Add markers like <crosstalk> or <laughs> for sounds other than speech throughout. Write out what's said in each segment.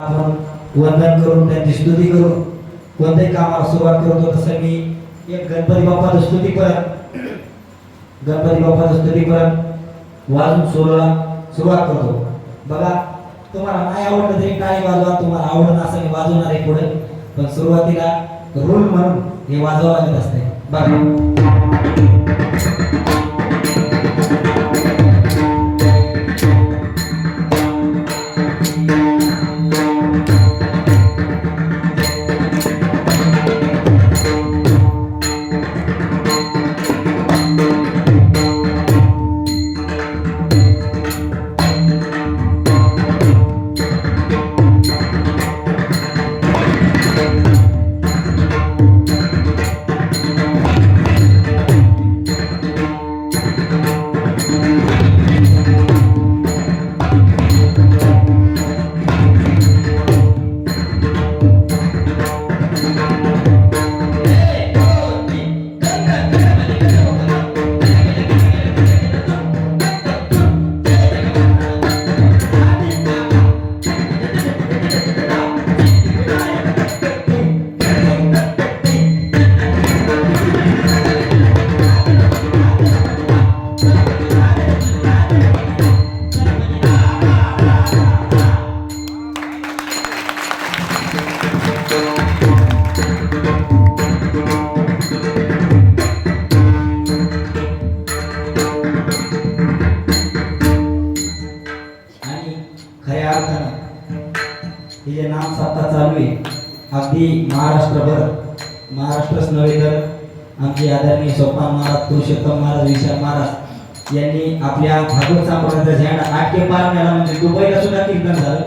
आपण वंदन करून त्यांची स्तुती करू कोणत्याही कामाला सुरुवात करतो तसं मी एक गणपती बाप्पाचं स्तुती परत गणपती बाप्पाचं स्तुती परत वाजून सोहळा सुरुवात करतो. बघा तुम्हाला नाही आवडलं तरी टाळी वाजवा तुम्हाला आवडत असं मी वाजवणार आहे पुढे. पण सुरुवातीला रूल म्हणून हे वाजवा लागत असते बघा. हे जे नाम सत्ता चालू आहे. अगदी महाराष्ट्रभर. महाराष्ट्रच नव्हे तर आमचे आदरणीय सोपान महाराज पुरुषोत्तम महाराज विशाल महाराज यांनी आपल्या भागवत संप्रदायाचा झेंडा नाट्य पारण्याला म्हणजे दुबईला सुद्धा कीर्तन झालं.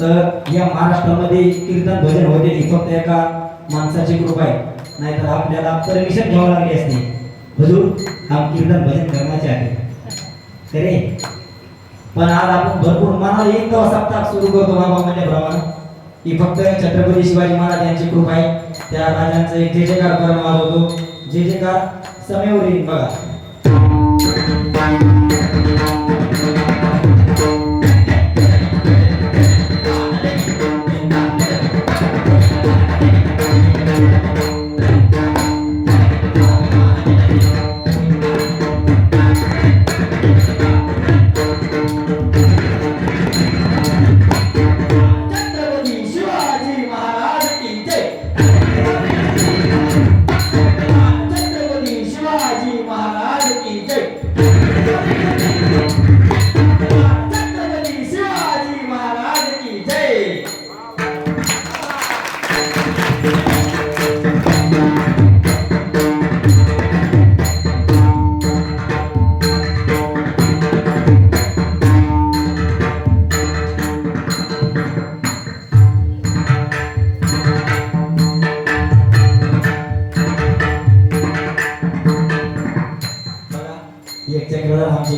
तर या महाराष्ट्रामध्ये कीर्तन भजन होते ही फक्त एका माणसाची कृपा आहे. नाहीतर आपल्याला परमिशन घ्यावं लागली असते. हजूर हम कीर्तन भजन करण्याचे आहे. खरे? पण आज आपण भरपूर मनाला एक सप्ताह सुरू करतो बाबा म्हणल्याप्रमाणे ही फक्त छत्रपती शिवाजी महाराज यांची कृपा आहे. त्या राजांचं एक जे जयकार करून होतो. जे जयकार समयवर येईल बघा.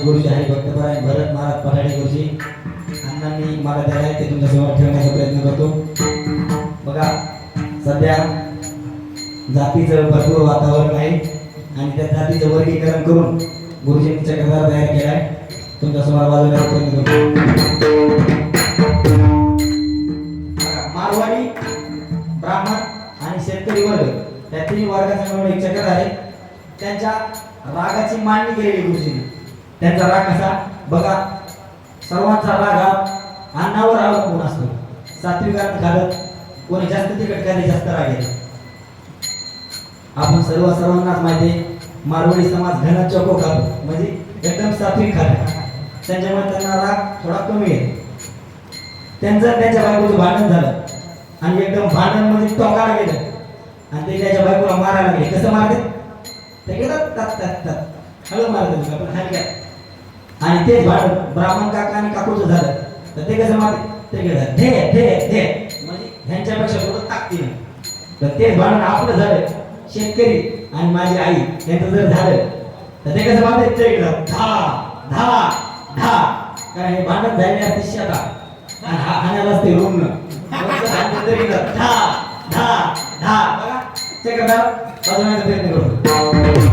गुरुजी आहे भक्तपरायण भरत महाराज पराडे गुरुजी अण्णांनी मला द्यायला आहे ते तुमच्यासमोर ठेवण्याचा प्रयत्न करतो. बघा सध्या जातीचं भरपूर वातावरण आहे आणि त्या जातीचं वर्गीकरण करून गुरुजींनी चक्रधार तयार केला आहे. तुमच्यासमोर वाजवण्याचा प्रयत्न करतो मारवाडी ब्राह्मण आणि शेतकरी वर्ग त्या तिन्ही वर्गाचा मिळून एक चक्र आहे. त्यांच्या रागाची मांडणी केलेली गुरुजींनी. त्यांचा राग कसा? बघा सर्वांचा राग हा अन्नावर अवलंबून असतो. सात्विकात घालत कोणी जास्त तिकट खाते जास्त राग येतो. आपण सर्व सर्वांनाच माहिती मारवाडी समाज घन चोको खातो म्हणजे एकदम सात्विक खातो त्यांच्यामुळे त्यांना राग थोडा कमी येतो. त्यांचं त्यांच्या बायकोचं भांडण झालं. आणि एकदम भांडण म्हणजे टोकाला गेलं. आणि ते त्याच्या बायकोला मारायला गेले कसं मारते ते गेलं तात तात तात हळू मारत होते खाली आणि तेच भांडण ब्राह्मण काका आणि काकूचं झालं. तर ते कसं मारते ते गेलं धे धे धे. म्हणजे ह्यांच्यापेक्षा थोडं ताकदीनं तर तेच भांडण आपलं झालं. शेतकरी आणि माझी आई यांचं जर झालं तर ते कसं मारते ते गेलं धा धा धा. कारण हे भांडण झाले असते शेतात. आणि हा खाण्याला असते रुग्ण. धा धा धा. बघा ते करणार वाजवण्याचा प्रयत्न करतो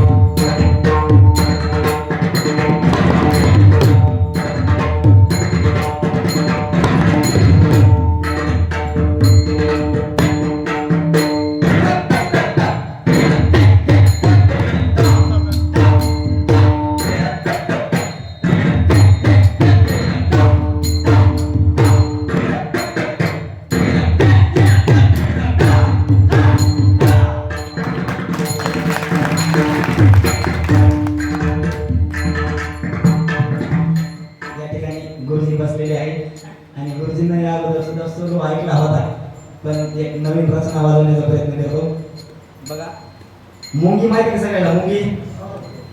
मुंगी माहिती का सगळ्याला मुंगी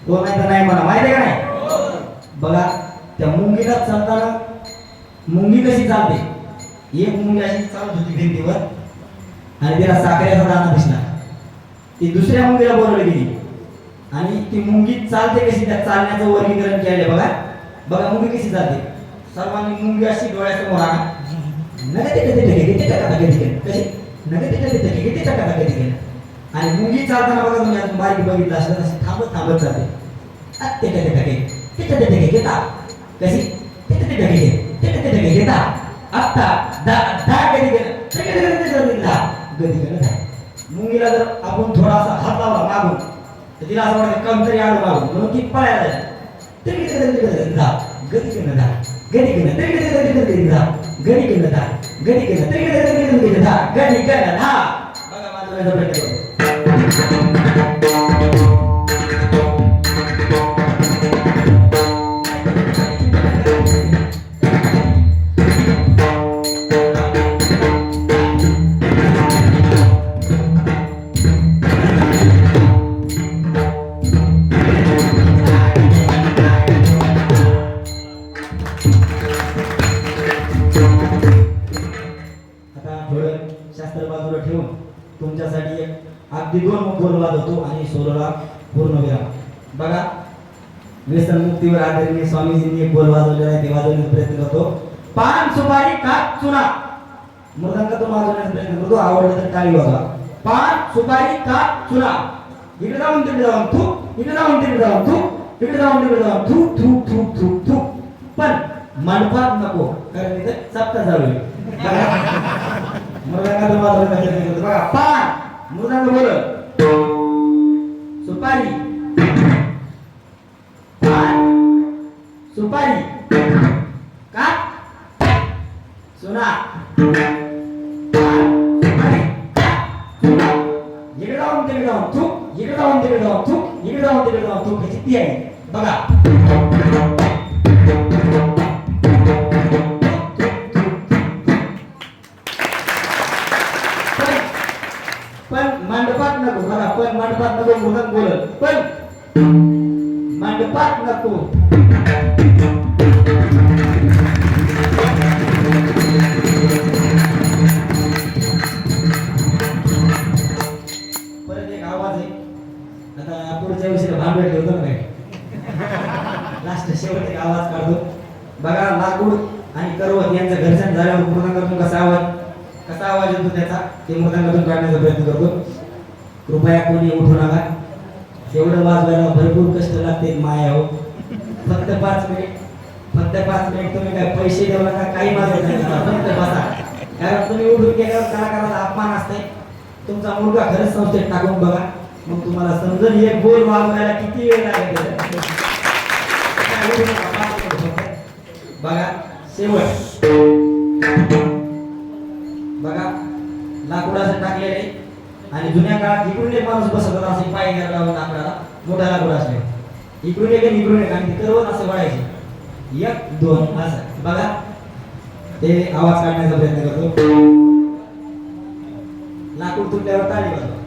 कोण नाही तर नाही म्हणा माहिती आहे का नाही बघा त्या मुंगीला चालताना मुंगी कशी चालते एक मुंगी अशी चालत होती भिंतीवर आणि तिला साखरेचा दाना दिसला ती दुसऱ्या मुंगीला बोलवली गेली आणि ती मुंगी चालते कशी त्या चालण्याचं वर्गीकरण केलं बघा बघा मुंगी कशी चालते सर्वांनी मुंगी अशी डोळ्यासमोर आणा नगे ते तिथे टके किती टका कधी केलं कशी नगे ते तिथे किती टक्का कधी केलं आणि मुंगी चालताना बघा तुम्ही बारीक बघितलं असलं तसं थांबत थांबत जाते ते टके टके ते टके टके घेता कशी ते टके टके घे ते टके टके घेता आत्ता दा दा कधी गेलं टके टके दा कधी गेलं दा मुंगीला जर आपण थोडासा हात लावला मागून तर तिला असं वाटतं कम तरी आलं मागून म्हणून ती पळायला जाते तरी कधी कधी कधी दा गदी केलं दा गदी केलं तरी कधी कधी कधी दा गडी केलं दा गडी केलं तरी कधी कधी कधी दा केलं दा बघा माझं प्रयत्न करतो आता एक अगदी दोन बोल वाजवतो आणि सोलोला पूर्ण विराम बघा व्यसन मुक्तीवर आदरणीय स्वामीजींनी एक बोल वाजवलेला आहे ते वाजवण्याचा प्रयत्न करतो. पान सुपारी काप चुना. मृदंग तो वाजवण्याचा प्रयत्न करतो आवडलं तर टाळी वाजवा. पान सुपारी काप चुना. इकडे जाऊन तिकडे जाऊन थू इकडे जाऊन तिकडे जाऊन थू इकडे जाऊन तिकडे जाऊन थू थू थू थू थू. पण मंडपात नको कारण तिथे सप्ताह चालू आहे. <laughs> मृदंगातून वाजवण्याचा प्रयत्न करतो. बघा पान मृदंग बोल सुपारी पान सुपारी मंडपात नको परत एक आवाज आहे आता पुढच्या वर्षी भांडवल ठेवतो ना लास्ट शेवट एक आवाज काढतो बघा लाकूड आणि करवत यांचं घर्षण झाल्यावर मृदंगातून कसा आवाज कसा आवाज येतो त्याचा ते मृदंगातून काढण्याचा प्रयत्न करतो कृपया कोणी उठू नका एवढं वाजवायला भरपूर कष्ट लागते माया हो. फक्त पाच मिनिट फक्त पाच मिनिट तुम्ही काय पैसे देऊ नका काही मागत नाही फक्त बसा. कारण तुम्ही उठून गेल्यावर कलाकाराला अपमान असते तुमचा मुलगा खरंच संस्थेत टाकून बघा. मग तुम्हाला समजून हे गोल वाजवायला किती वेळ लागेल? बघा शेवट. बघा लाकूडाचं टाकलेले आणि जुन्या काळात इकडून एक माणूस बसत होता असे पाय घ्यायला लावून आपल्याला मोठा लाकूड असले. इकडून एक इकडून एक आणि ते असं वाढायचे. एक दोन असं. बघा. ते आवाज काढण्याचा प्रयत्न करतो. लाकूड तुटल्यावर टाळी वाजवा.